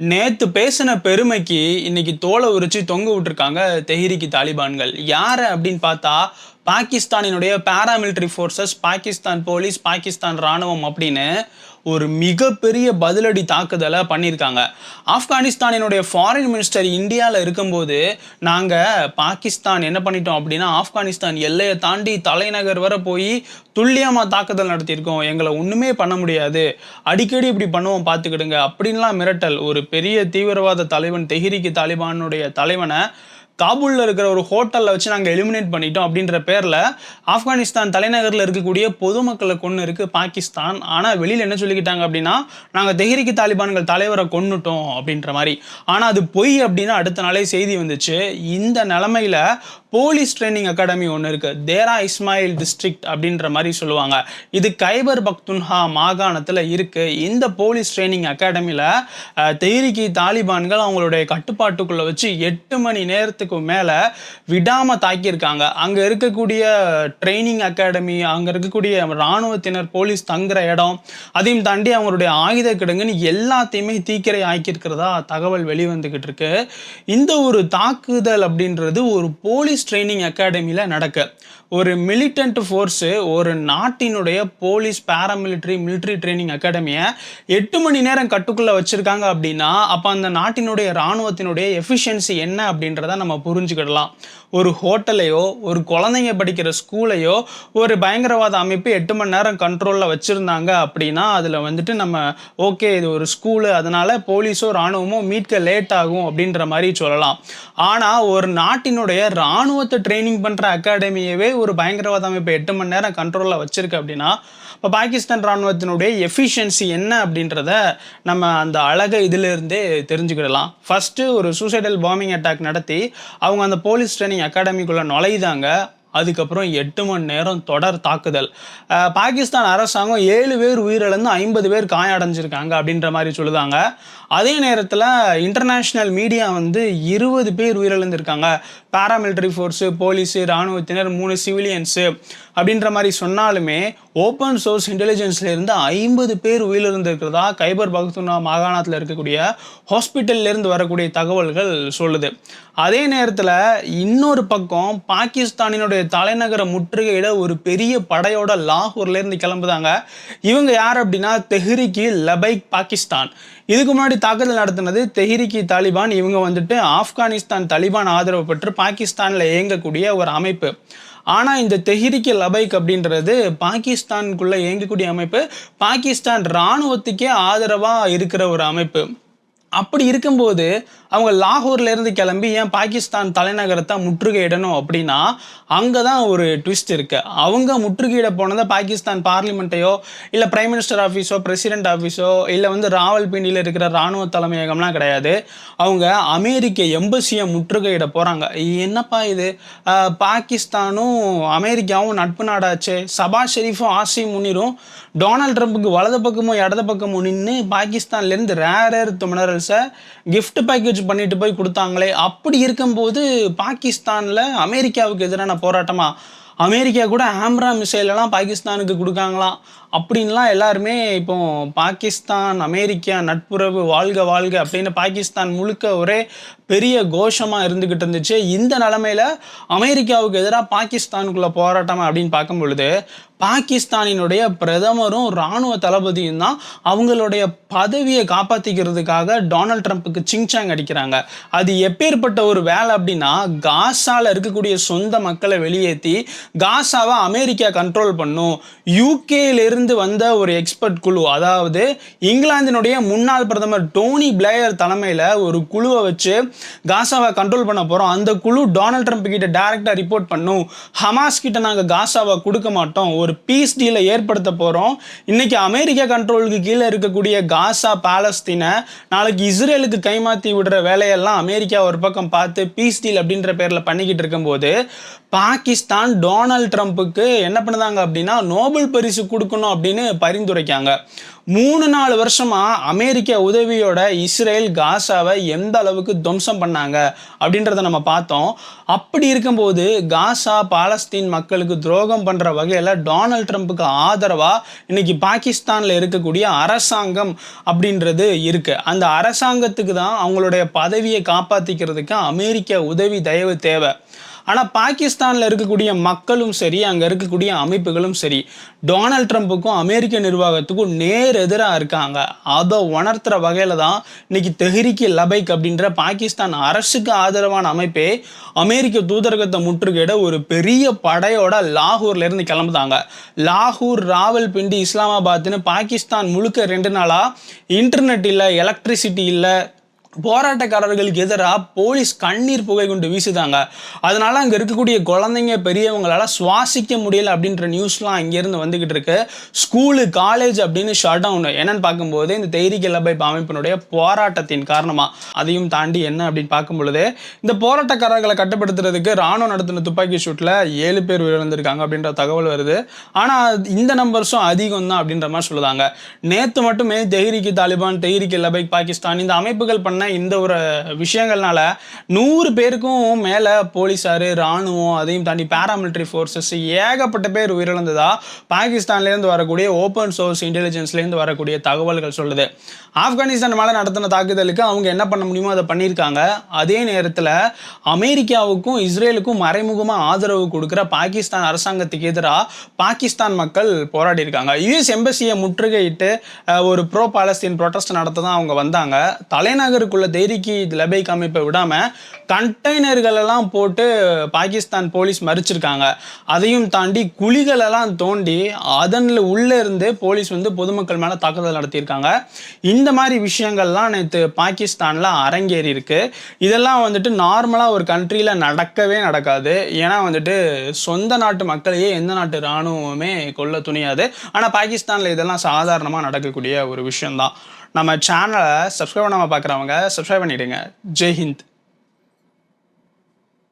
நேத்து பேசின பெருமைக்கு இன்னைக்கு தோலை உரிச்சு தொங்க விட்டுருக்காங்க தெஹிரிக்கு தாலிபான்கள். யார் அப்படின்னு பார்த்தா பாகிஸ்தானினுடைய paramilitary forces Pakistan police Pakistan ராணுவம் அப்படின்னு ஒரு மிகப்பெரிய பதிலடி தாக்குதலை பண்ணியிருக்காங்க. ஆப்கானிஸ்தானினுடைய ஃபாரின் மினிஸ்டர் இந்தியாவில் இருக்கும்போது நாங்கள் பாகிஸ்தான் என்ன பண்ணிட்டோம் அப்படின்னா ஆப்கானிஸ்தான் எல்லையை தாண்டி தலைநகர் வரை போய் துல்லியமாக தாக்குதல் நடத்தியிருக்கோம். எங்களை ஒன்றுமே பண்ண முடியாது. அடிக்கடி இப்படி பண்ணுவோம் பார்த்துக்கிடுங்க அப்படின்லாம் மிரட்டல். ஒரு பெரிய தீவிரவாத தலைவன் தெஹிரிக்கு தாலிபானுடைய தலைவனை காபூலில் இருக்கிற ஒரு ஹோட்டலில் வச்சு நாங்கள் எலிமினேட் பண்ணிட்டோம் அப்படின்ற பேரில் ஆப்கானிஸ்தான் தலைநகரில் இருக்கக்கூடிய பொதுமக்களை கொண்டு இருக்குது பாகிஸ்தான். ஆனால் வெளியில் என்ன சொல்லிக்கிட்டாங்க அப்படின்னா நாங்கள் தெஹ்ரிக்கு தாலிபான்கள் தலைவரை கொன்னுட்டோம் அப்படின்ற மாதிரி. ஆனால் அது பொய் அப்படின்னு அடுத்த நாளே செய்தி வந்துச்சு. இந்த நிலமையில போலீஸ் ட்ரைனிங் அகாடமி ஒன்று இருக்குது தேரா இஸ்மாயில் டிஸ்ட்ரிக்ட் அப்படின்ற மாதிரி சொல்லுவாங்க. இது கைபர் பக்துன்ஹா மாகாணத்தில் இருக்குது இந்த போலீஸ் ட்ரைனிங் அகாடமியில் தெஹ்ரிக்கு தாலிபான்கள் அவங்களுடைய கட்டுப்பாட்டுக்குள்ளே வச்சு எட்டு மணி நேரத்துக்கு மேலே விடாமல் தாக்கியிருக்காங்க. அங்கே இருக்கக்கூடிய ட்ரைனிங் அகாடமி அங்கே இருக்கக்கூடிய இராணுவத்தினர் போலீஸ் தங்குற இடம் அதையும் தாண்டி அவங்களுடைய ஆயுத கிடங்குன்னு எல்லாத்தையுமே தீக்கிரை ஆக்கியிருக்கிறதா தகவல் வெளிவந்துக்கிட்டு இருக்கு. இந்த ஒரு தாக்குதல் அப்படின்றது ஒரு போலீஸ் ட்ரைனிங் அகாடமியில் நடக்க. ஒரு மிலிட்டன்ட் ஃபோர்ஸு ஒரு நாட்டினுடைய போலீஸ் பாராமிலிட்டரி மிலிட்ரி ட்ரைனிங் அகாடமியை எட்டு மணி நேரம் கட்டுக்குள்ளே வச்சுருக்காங்க அப்படின்னா அப்போ அந்த நாட்டினுடைய இராணுவத்தினுடைய எஃபிஷியன்சி என்ன அப்படின்றத நம்ம புரிஞ்சுக்கிடலாம். ஒரு ஹோட்டலையோ ஒரு குழந்தைங்க படிக்கிற ஸ்கூலையோ ஒரு பயங்கரவாத அமைப்பு எட்டு மணி நேரம் கண்ட்ரோலில் வச்சுருந்தாங்க அப்படின்னா அதில் வந்துட்டு நம்ம ஓகே இது ஒரு ஸ்கூலு அதனால் போலீஸோ இராணுவமோ மீட்க லேட் ஆகும் அப்படின்ற மாதிரி சொல்லலாம். ஆனால் ஒரு நாட்டினுடைய இராணுவத்தை ட்ரைனிங் பண்ணுற அகாடமியவே ஒரு பயங்கரவாத அமைப்பு எட்டு மணி நேரம் கண்ட்ரோலில் வச்சுருக்கு அப்படின்னா இப்போ பாகிஸ்தான் இராணுவத்தினுடைய எஃபிஷியன்சி என்ன அப்படின்றத நம்ம அந்த அழகை இதிலிருந்தே தெரிஞ்சுக்கிடலாம். ஃபஸ்ட்டு ஒரு சூசைடல் பாம்பிங் அட்டாக் நடத்தி அவங்க அந்த போலீஸ் ட்ரைனிங் அகாடமிக்குள்ளே நுழையுதாங்க. அதுக்கப்புறம் எட்டு மணி நேரம் தொடர் தாக்குதல். பாகிஸ்தான் அரசாங்கம் ஏழு பேர் உயிரிழந்து ஐம்பது பேர் காயடைஞ்சிருக்காங்க அப்படின்ற மாதிரி சொல்லுதாங்க. அதே நேரத்தில் இன்டர்நேஷ்னல் மீடியா வந்து இருபது பேர் உயிரிழந்திருக்காங்க. பேராமிலிட்டரி ஃபோர்ஸு போலீஸு இராணுவத்தினர் மூணு சிவிலியன்ஸு அப்படின்ற மாதிரி சொன்னாலுமே ஓப்பன் சோர்ஸ் இன்டெலிஜென்ஸ்லேருந்து ஐம்பது பேர் உயிரிழந்திருக்கிறதா கைபர் பக்துனா மாகாணத்தில் இருக்கக்கூடிய ஹாஸ்பிட்டல்லேருந்து வரக்கூடிய தகவல்கள் சொல்லுது. அதே நேரத்தில் இன்னொரு பக்கம் பாகிஸ்தானினுடைய தலைநகர முற்றுகையிட ஒரு பெரிய படையோட லாகூர்லேருந்து கிளம்புதாங்க. இவங்க யார் அப்படின்னா தெஹ்ரிக்கு லபைக் பாகிஸ்தான். இதுக்கு முன்னாடி தாக்குதல் நடத்தினது தெஹ்ரிக்கி தாலிபான். இவங்க வந்துட்டு ஆப்கானிஸ்தான் தாலிபான் ஆதரவு பெற்று பாகிஸ்தானில் இயங்கக்கூடிய ஒரு அமைப்பு. ஆனால் இந்த தெஹ்ரிக்கு லபைக் அப்படின்றது பாகிஸ்தானுக்குள்ளே இயங்கக்கூடிய அமைப்பு. பாகிஸ்தான் இராணுவத்துக்கே ஆதரவாக இருக்கிற ஒரு அமைப்பு. அப்படி இருக்கும்போது அவங்க லாகூர்லேருந்து கிளம்பி ஏன் பாகிஸ்தான் தலைநகரத்தை முற்றுகையிடணும் அப்படின்னா அங்கே தான் ஒரு ட்விஸ்ட் இருக்குது அவங்க முற்றுகையிட போனதை பாகிஸ்தான் பார்லிமெண்ட்டையோ இல்லை பிரைம் மினிஸ்டர் ஆஃபீஸோ பிரசிடென்ட் ஆஃபீஸோ இல்லை வந்து ராவல்பிண்டியில் இருக்கிற இராணுவ தலைமையகம்லாம் கிடையாது. அவங்க அமெரிக்க எம்பசியை முற்றுகையிட போகிறாங்க என்னப்பா இது? பாகிஸ்தானும் அமெரிக்காவும் நட்பு நாடாச்சு. சபா ஷெரீஃபும் ஆசி முனிரும் டொனால்ட் ட்ரம்ப்புக்கு வலது பக்கமும் இடது பக்கமும் நின்று பாகிஸ்தான்லேருந்து ரேர் ரேர் மினரல்ஸை கிஃப்ட் பேக்கேஜ் பண்ணிட்டு போய் கொடுத்தாங்களே. அப்படி இருக்கும்போது பாகிஸ்தானில் அமெரிக்காவுக்கு எதிரான போராட்டமா? அமெரிக்கா கூட ஆம்ரா மிசைலெல்லாம் பாகிஸ்தானுக்கு கொடுக்காங்களாம். அப்படின்லாம் எல்லாருமே இப்போ பாகிஸ்தான் அமெரிக்கா நட்புறவு வாழ்க வாழ்க அப்படின்னு பாகிஸ்தான் முழுக்க ஒரே பெரிய கோஷமாக இருந்துக்கிட்டு இருந்துச்சு. இந்த நிலமையில அமெரிக்காவுக்கு எதிராக பாகிஸ்தானுக்குள்ளே போராட்டம் அப்படின்னு பார்க்கும் பொழுது பாகிஸ்தானினுடைய பிரதமரும் இராணுவ தளபதியும் தான் அவங்களுடைய பதவியை காப்பாற்றிக்கிறதுக்காக டொனால்ட் ட்ரம்ப்புக்கு சிங்சாங் அடிக்கிறாங்க. அது எப்பேற்பட்ட ஒரு வேலை அப்படின்னா காசாவில் இருக்கக்கூடிய சொந்த மக்களை வெளியேற்றி காசாவை அமெரிக்கா கண்ட்ரோல் பண்ணும். யூகேலிருந்து வந்த ஒரு எக்ஸ்பர்ட் குழு அதாவது இங்கிலாந்தினுடைய முன்னாள் பிரதமர் டோனி பிளேயர் தலைமையில் ஒரு குழுவை வச்சு காசாவை கண்ட்ரோல் பண்ண போகிறோம் அந்த குழு டொனால்ட் ட்ரம்ப் கிட்ட டேரெக்டாக ரிப்போர்ட் பண்ணும். ஹமாஸ் கிட்ட நாங்கள் காசாவை கொடுக்க மாட்டோம். ஒரு ஒரு பீஸ் டீலை ஏற்படுத்த போகிறோம் இன்றைக்கி அமெரிக்கா கண்ட்ரோலுக்கு கீழே இருக்கக்கூடிய காசா பாலஸ்தீனை நாளைக்கு இஸ்ரேலுக்கு கைமாற்றி விடுற வேலையெல்லாம் அமெரிக்கா ஒரு பக்கம் பார்த்து பீஸ் டீல் அப்படின்ற பேரில் பண்ணிக்கிட்டு இருக்கும்போது பாகிஸ்தான் டொனால்ட் ட்ரம்ப்புக்கு என்ன பண்ணுதாங்க அப்படின்னா நோபல் பரிசு கொடுக்கணும் அப்படின்னு பரிந்துரைக்காங்க. மூணு நாலு வருஷமா அமெரிக்க உதவியோட இஸ்ரேல் காசாவை எந்த அளவுக்கு துவம்சம் பண்ணாங்க அப்படின்றத நம்ம பார்த்தோம். அப்படி இருக்கும்போது காசா பாலஸ்தீன் மக்களுக்கு துரோகம் பண்ற வகையில் டொனால்ட் ட்ரம்ப்புக்கு ஆதரவா இன்னைக்கு பாகிஸ்தான்ல இருக்கக்கூடிய அரசாங்கம் அப்படின்றது இருக்கு. அந்த அரசாங்கத்துக்கு தான் அவங்களுடைய பதவியை காப்பாத்திக்கிறதுக்கு அமெரிக்க உதவி தயவு தேவை. ஆனால் பாகிஸ்தானில் இருக்கக்கூடிய மக்களும் சரி அங்கே இருக்கக்கூடிய அமைப்புகளும் சரி டொனால்ட் ட்ரம்ப்புக்கும் அமெரிக்க நிர்வாகத்துக்கும் நேர் எதிராக இருக்காங்க. அதை உணர்த்துற வகையில் தான் இன்னைக்கு தெஹ்ரிக்கு லபைக் அப்படின்ற பாகிஸ்தான் அரசுக்கு ஆதரவான அமைப்பே அமெரிக்க தூதரகத்தை முற்றுகையிட ஒரு பெரிய படையோட லாகூர்லேருந்து கிளம்புதாங்க. லாகூர் ராவல்பிண்டி இஸ்லாமாபாத்னு பாகிஸ்தான் முழுக்க ரெண்டு நாளாக இன்டர்நெட் இல்லை எலக்ட்ரிசிட்டி இல்லை போராட்டக்காரர்களுக்கு எதிராக போலீஸ் கண்ணீர் புகை கொண்டு வீசுதாங்க. அதனால் அங்கே இருக்கக்கூடிய குழந்தைங்க பெரியவங்களால் சுவாசிக்க முடியல அப்படின்ற நியூஸ்லாம் இங்கேருந்து வந்துக்கிட்டு இருக்கு. ஸ்கூலு காலேஜ் அப்படின்னு ஷட் டவுன் என்னன்னு பார்க்கும்போது இந்த தைரிக்க இல்லபைப் அமைப்பினுடைய போராட்டத்தின் காரணமாக அதையும் தாண்டி என்ன அப்படின்னு பார்க்கும் பொழுது இந்த போராட்டக்காரர்களை கட்டுப்படுத்துறதுக்கு ராணுவம் நடத்தின துப்பாக்கி ஷூட்டில் ஏழு பேர் உயிரிழந்திருக்காங்க அப்படின்ற தகவல் வருது. ஆனால் இந்த நம்பர்ஸும் அதிகம் தான் அப்படின்ற மாதிரி சொல்லுதாங்க. நேற்று மட்டுமே தெஹ்ரிக்கு தாலிபான் தெஹ்ரிக்கு லபைக் பாகிஸ்தான் இந்த அமைப்புகள் பண்ண இந்த ஒரு விஷயங்கள்னால நூறு பேருக்கும் மேலே போலீஸார் ராணுவம் அதையும் தாண்டி பேராமிலிட்டரி ஃபோர்ஸஸ் ஏகப்பட்ட பேர் உயிரிழந்ததா பாகிஸ்தான்லேருந்து வரக்கூடிய ஓப்பன் சோர்ஸ் இன்டெலிஜென்ஸ்லேருந்து வரக்கூடிய தகவல்கள் சொல்லுது. ஆப்கானிஸ்தான் மேலே நடத்தின தாக்குதலுக்கு அவங்க என்ன பண்ண முடியுமோ அதை பண்ணியிருக்காங்க. அதே நேரத்தில் அமெரிக்காவுக்கும் இஸ்ரேலுக்கும் மறைமுகமாக ஆதரவு கொடுக்குற பாகிஸ்தான் அரசாங்கத்துக்கு எதிராக பாகிஸ்தான் மக்கள் போராடி இருக்காங்க யுஎஸ் எம்பசியை முற்றுகையிட்டு ஒரு ப்ரோ பாலஸ்தீன் ப்ரொட்டஸ்ட் நடத்த தான் அவங்க வந்தாங்க. தலைநகருக்குள்ள தேரிக்கு லபைக் அமைப்பை விடாமல் கண்டெய்னர்களெல்லாம் போட்டு பாகிஸ்தான் போலீஸ் மறிச்சிருக்காங்க. அதையும் தாண்டி குழிகளெல்லாம் தோண்டி அதனில் உள்ளே இருந்து போலீஸ் வந்து பொதுமக்கள் மேலே தாக்குதல் நடத்தியிருக்காங்க. இந்த மாதிரி விஷயங்கள்லாம் நேற்று பாகிஸ்தானில் அரங்கேறி இருக்கு. இதெல்லாம் வந்துட்டு நார்மலாக ஒரு கண்ட்ரியில் நடக்கவே நடக்காது. ஏன்னா வந்துட்டு சொந்த நாட்டு மக்களையே எந்த நாட்டு இராணுவமே கொல்ல துணியாது. ஆனால் பாகிஸ்தானில் இதெல்லாம் சாதாரணமாக நடக்கக்கூடிய ஒரு விஷயம்தான். நம்ம சேனலை சப்ஸ்கிரைப் பண்ணாமல் பார்க்குறவங்க சப்ஸ்கிரைப் பண்ணிவிடுங்க ஜெய்ஹிந்த்